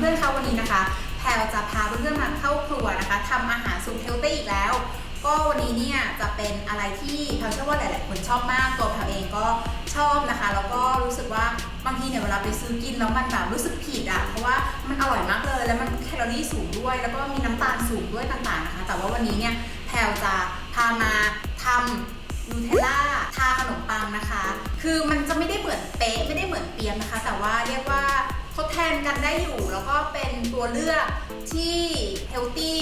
เพื่อนๆคะวันนี้นะคะ แพลจะพาเพื่อนๆมาเข้าครัวนะคะทำอาหารสูตรเฮลตี้อีกแล้ว ก็วันนี้เนี่ยจะเป็นอะไรที่แพลเชื่อว่าหลายๆคนชอบมากตัวแพลเองก็ชอบนะคะ แล้วก็รู้สึกว่าบางทีเนี่ยเวลาไปซื้อกินแล้วมันแบบรู้สึกผิดอะเพราะว่ามันอร่อยมากเลย แล้วมันแคลอรี่สูงด้วย แล้วก็มีน้ำตาลสูงด้วยต่างๆนะคะ แต่ว่าวันนี้เนี่ยแพลจะพามาทำนูเทลล่าทาขนมปังนะคะ คือมันจะไม่ได้เหมือนเป๊ะไม่ได้เหมือนเปียกนะคะ แต่ว่าเรียกว่า ดแทนกันได้อยู่ แล้วก็เป็นตัวเลือกที่เฮลตี้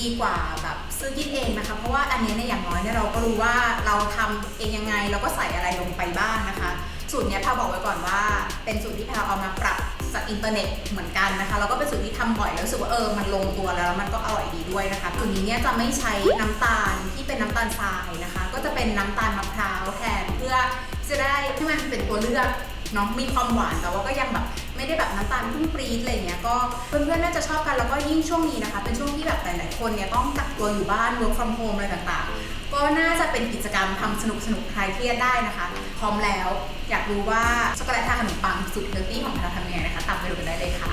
ดีกว่าแบบซื้อกินเองนะคะ เพราะว่าอันนี้เนี่ยอย่างน้อยเนี่ยเราก็รู้ว่าเราทำเองยังไงแล้วก็ใส่อะไรลงไปบ้างนะคะสูตรเนี้ยพลบอกไว้ก่อนว่า เป็นสูตรที่พลเอามาปรับจากอินเทอร์เน็ตเหมือนกันนะคะแล้วก็เป็นสูตรที่ทำบ่อยแล้วรู้สึกว่าเออมันลงตัวแล้วมันก็อร่อยดีด้วยนะคะสูตรนี้เนี่ยจะไม่ใช้น้ำตาลที่เป็นน้ำตาลทรายนะคะ ก็จะเป็นน้ำตาลมะพร้าวแทนเพื่อจะได้ให้มันเป็นตัวเลือกเนาะมีความหวานแต่ว่าก็ยังแบบ ไม่ได้แบบน้ำตาลพุ่งปรี๊ดอะไรเงี้ยก็เพื่อนๆน่าจะชอบกันแล้วก็ยิ่งช่วงนี้นะคะ เป็นช่วงที่แบบหลายๆคนเนี่ยต้องกักตัวอยู่บ้าน work from home อะไรต่างๆ ก็น่าจะเป็นกิจกรรมทำสนุกสนุกๆคลายเครียดได้นะคะ พร้อมแล้วอยากรู้ว่าช็อกโกแลตทาขนมปังสุดเฮลตี้ของเราทำยังไงนะคะตามไปดูกันได้เลยค่ะ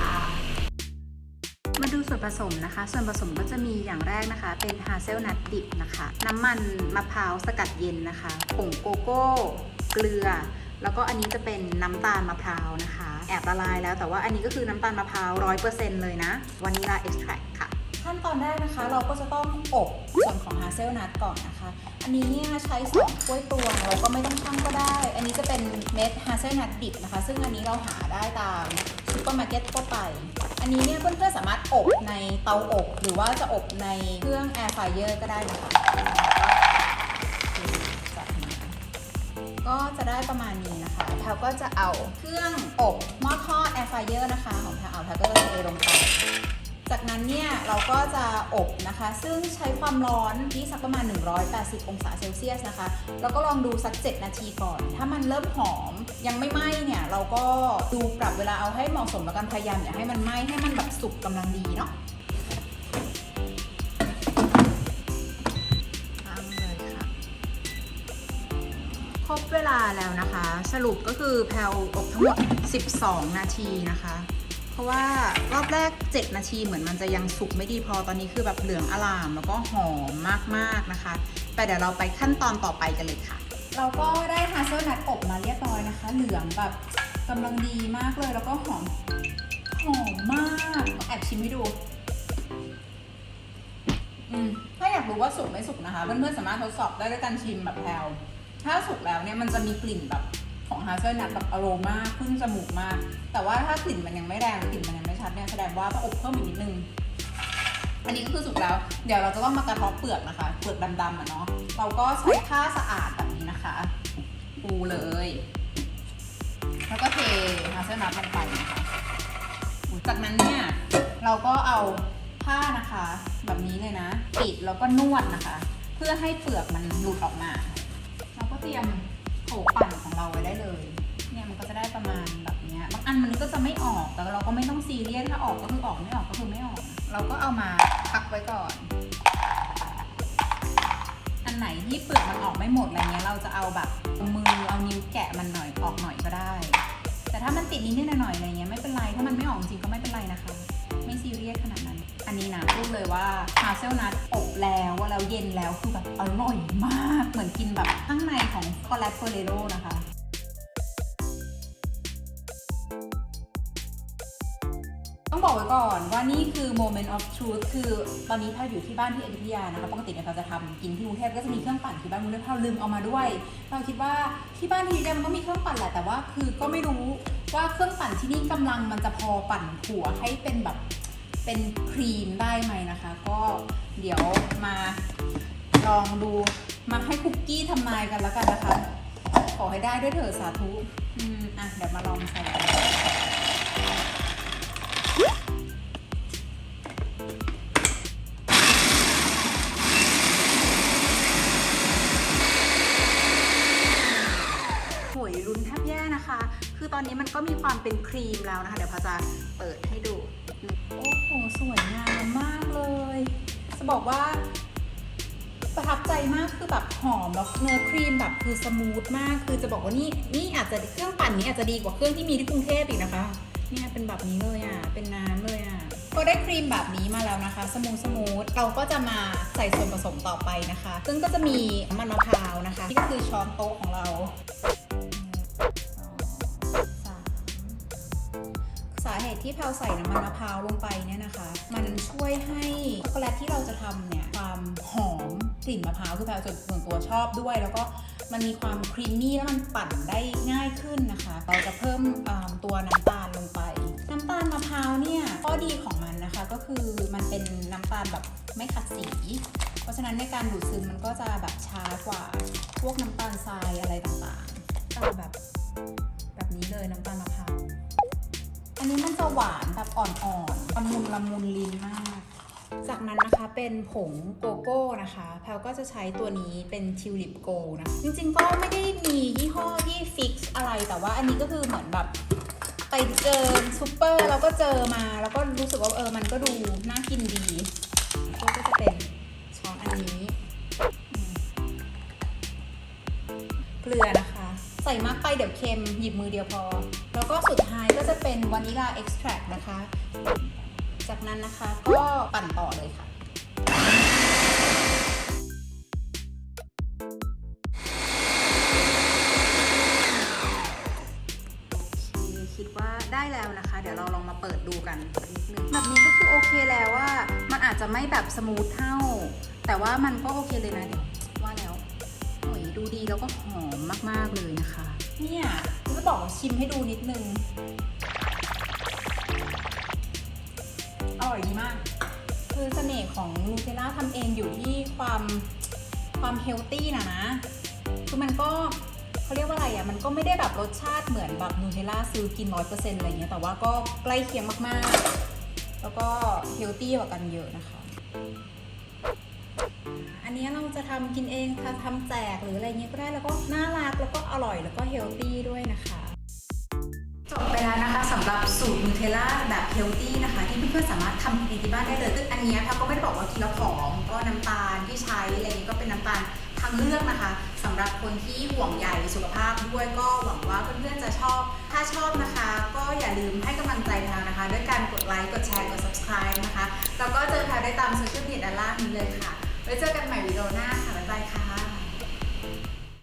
มาดูส่วนผสมนะคะ ส่วนผสมก็จะมีอย่างแรกนะคะ เป็นฮาเซลนัทดิบนะคะ น้ำมันมะพร้าวสกัดเย็นนะคะ ผงโกโก้ เกลือ แล้วก็อันนี้จะเป็นน้ำตาลมะพร้าวนะคะ แอบละลายแล้วแต่ว่าอันนี้ก็คือน้ำตาลมะพร้าวร้อยเปอร์เซ็นต์เลยนะวานิลาเอ็กซ์แทรค่ะ ขั้นตอนแรกนะคะเราก็จะต้องอบส่วนของฮาเซลนัทก่อนนะคะ อันนี้เนี่ยใช้สองถ้วยตวงเราก็ไม่ต้องชั่งก็ได้ อันนี้จะเป็นเม็ดฮาเซลนัทดิบนะคะ ซึ่งอันนี้เราหาได้ตามซูเปอร์มาร์เก็ตทั่วไป อันนี้เนี่ยเพื่อนๆสามารถอบในเตาอบ หรือว่าจะอบในเครื่องแอร์ไฟเออร์ก็ได้นะคะ ก็จะได้ประมาณนี้นะคะแพลก็จะเอาเครื่องอบหม้อทอดแอร์ไฟเออร์นะคะของแพลเอาแพลก็จะเทลงไปจากนั้นเนี่ยเราก็จะอบนะคะ ซึ่งใช้ความร้อนที่สักประมาณ 180 องศาเซลเซียสนะคะ แล้วก็ลองดูสัก 7 นาทีก่อน ถ้ามันเริ่มหอมยังไม่ไหม้เนี่ย เราก็ดูปรับเวลาเอาให้เหมาะสมแล้วกันพยายามอย่าให้มันไหม้ให้มันแบบสุกกำลังดีเนาะ ลาแล้วนะคะ สรุปก็คือแพลอบทั้งหมด 12 นาทีนะคะ เพราะว่ารอบแรก 7 นาทีเหมือนมันจะยังสุกไม่ดีพอตอนนี้คือแบบเหลืองอลามแล้วก็หอมมากๆนะคะ แต่เดี๋ยวเราไปขั้นตอนต่อไปกันเลยค่ะ เราก็ได้ฮาเซลนัทอบมาเรียบร้อยนะคะ เหลืองแบบกำลังดีมากเลยแล้วก็หอมหอมมากแอบชิมให้ดูถ้าอยากรู้ว่าสุกไม่สุกนะคะเพื่อนๆสามารถทดสอบได้ด้วยการชิมแบบแพลว ถ้าสุกแล้วเนี่ยมันจะมีกลิ่นแบบของฮาเซลนัทแบบอโรมาขึ้นจมูกมาก แต่ว่าถ้ากลิ่นมันยังไม่แรงกลิ่นมันยังไม่ชัดเนี่ยแสดงว่าต้องอบเพิ่มอีกนิดนึง อันนี้ก็คือสุกแล้ว เดี๋ยวเราจะต้องมากระเทบเปลือกนะคะ เปลือกดำๆอะเนาะ เราก็ใช้ผ้าสะอาดแบบนี้นะคะปูเลย แล้วก็เทฮาเซลนัทลงไปนะคะ จากนั้นเนี่ยเราก็เอาผ้านะคะ แบบนี้เลยนะ ปิดแล้วก็นวดนะคะ เพื่อให้เปลือกมันหลุดออกมา เตรียมโถปั่นของเราไว้ได้เลย เนี่ยมันก็จะได้ประมาณแบบเนี้ยบางอันมันก็จะไม่ออกแต่เราก็ไม่ต้องซีเรียสถ้าออกก็คือออกไม่ออกก็คือไม่ออก เราก็เอามาพักไว้ก่อน อันไหนที่เปลือกมันออกไม่หมดอะไรเงี้ยเราจะเอาแบบมือเอานิ้วแกะมันหน่อยออกหน่อยก็ได้ แต่ถ้ามันติดนิดๆหน่อยๆอะไรเงี้ยไม่เป็นไรถ้ามันไม่ออกจริงก็ไม่เป็นไรนะคะ ไม่ซีเรียสขนาดนั้น อันนี้นะพูดเลยว่าฮาเซลนัทอบแล้วแล้วเย็นแล้วคือแบบอร่อยมาก เหมือนกินแบบข้างในของช็อกโกแลตเฟเรโรนะคะต้องบอกไว้ก่อนว่านี่คือ moment of truth คือตอนนี้ถ้าอยู่ที่บ้านที่อยุธยานะคะปกติเนี่ยเราจะทำกินที่กรุงเทพก็จะมีเครื่องปั่นที่บ้านกรุงเทพเราลืมเอามาด้วย เราคิดว่าที่บ้านที่อยุธยามันก็มีเครื่องปั่นแหละแต่ว่าคือก็ไม่รู้ว่าเครื่องปั่นที่นี่กำลังมันจะพอปั่นถั่วให้เป็นแบบ เป็นครีมได้ไหมนะคะ ก็เดี๋ยวมาลองดูมาให้คุกกี้ทำนายกันแล้วกันนะคะ ขอให้ได้ด้วยเถอะสาธุอืมอะเดี๋ยวมาลองใส่กันหวยลุ้นแทบแย่นะคะ คือตอนนี้มันก็มีความเป็นครีมแล้วนะคะ เดี๋ยวพาจะเปิดให้ดู โอ้โห สวยงามมากเลย จะบอกว่า ประทับใจมากคือแบบหอมแล้วเนื้อครีมแบบคือสมูทมาก คือจะบอกว่านี่นี่อาจจะเครื่องปั่นนี้อาจจะดีกว่าเครื่องที่มีที่กรุงเทพอีกนะคะ เนี่ยเป็นแบบนี้เลยอะ เป็นน้ำเลยอะก็ได้ครีมแบบนี้มาแล้วนะคะ สมูทสมูทเราก็จะมาใส่ส่วนผสมต่อไปนะคะ ซึ่งก็จะมีมันมะพร้าวนะคะนี่ก็คือช้อนโต๊ะของเรา เหตุที่แพลวใส่น้ำมันมะพร้าวลงไปเนี่ยนะคะ มันช่วยให้ช็อกโกแลตที่เราจะทำเนี่ยความหอมกลิ่นมะพร้าวคือแพลวส่วนตัวชอบด้วย แล้วก็มันมีความครีมมี่แล้วมันปั่นได้ง่ายขึ้นนะคะ เราจะเพิ่มตัวน้ำตาลลงไป น้ำตาลมะพร้าวเนี่ยข้อดีของมันนะคะก็คือมันเป็นน้ำตาลแบบไม่ขัดสี เพราะฉะนั้นในการดูดซึมมันก็จะแบบช้ากว่าพวกน้ำตาลทรายอะไรต่างๆแบบแบบ จะหวานแบบอ่อนๆละมุนละมุนลิ้นมาก จากนั้นนะคะเป็นผงโกโก้นะคะแพลก็จะใช้ตัวนี้เป็นทิวลิปโกนะ จริงๆก็ไม่ได้มียี่ห้อที่ฟิกซ์อะไร แต่ว่าอันนี้ก็คือเหมือนแบบไปเจอซูเปอร์แล้วก็เจอมา แล้วก็รู้สึกว่าเออมันก็ดูน่ากินดีก็จะเป็นช้อนอันนี้เกลือนะคะ ใส่มากไปเดี๋ยวเค็มหยิบมือเดียวพอ แล้วก็สุดท้ายก็จะเป็นวานิลาเอ็กซ์แทรนะคะ จากนั้นนะคะก็ปั่นต่อเลยค่ะโอเคคิดว่าได้แล้วนะคะ เดี๋ยวเราลองมาเปิดดูกันนิดนึงแบบนี้ก็คือโอเคแล้วว่า มันอาจจะไม่แบบสมูทเท่า แต่ว่ามันก็โอเคเลยนะเดี๋ยวว่าแล้วโอ้ยดูดีแล้วก็หอมมากๆเลยนะคะ เนี่ย จะบอกชิมให้ดูนิดนึง อร่อยดีมาก คือเสน่ห์ของนูเทลล่าทำเองอยู่ที่ความความเฮลตี้นะนะคือมันก็เขาเรียกว่าอะไรอะ มันก็ไม่ได้แบบรสชาติเหมือนแบบนูเทลล่าซื้อกินร้อยเปอร์เซ็นต์อะไรเงี้ย แต่ว่าก็ใกล้เคียงมากๆ แล้วก็เฮลตี้กว่ากันเยอะนะคะ อันนี้เราจะทำกินเองค่ะทำแจกหรืออะไรเงี้ยก็ได้แล้วก็น่ารักแล้วก็อร่อยแล้วก็เฮลตี้ด้วยนะคะจบไปแล้วนะคะสำหรับสูตรนูเทลล่าแบบเฮลตี้นะคะ ที่เพื่อนๆสามารถทำเองที่บ้านได้เลยซึ่งอันนี้พักก็ไม่ได้บอกว่ากินแล้วผอมก็น้ำตาลที่ใช้อะไรเงี้ยก็เป็นน้ำตาลทางเลือกนะคะสำหรับคนที่ห่วงใยสุขภาพด้วยก็หวังว่าเพื่อนๆจะชอบ ถ้าชอบนะคะ ก็อย่าลืมให้กำลังใจแพลนะคะ ด้วยการกดไลค์กดแชร์กด subscribe นะคะแล้วก็เจอแพลได้ตามโซเชียลมีเดียด้านล่างนี้เลยค่ะ ไว้เจอกันใหม่วิดีโอหน้าค่ะบ๊ายบายค่ะ